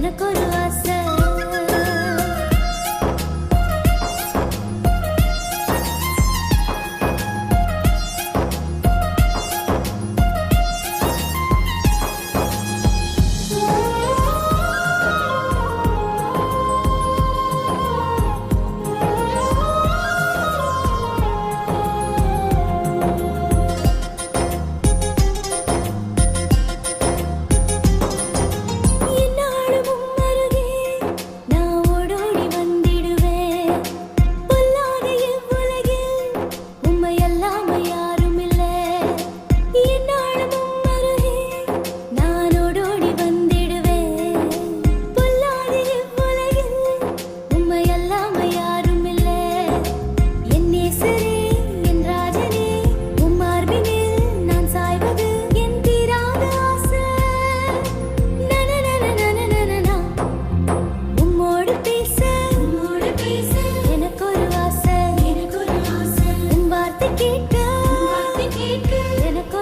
ఎదకొలు అస எனக்கு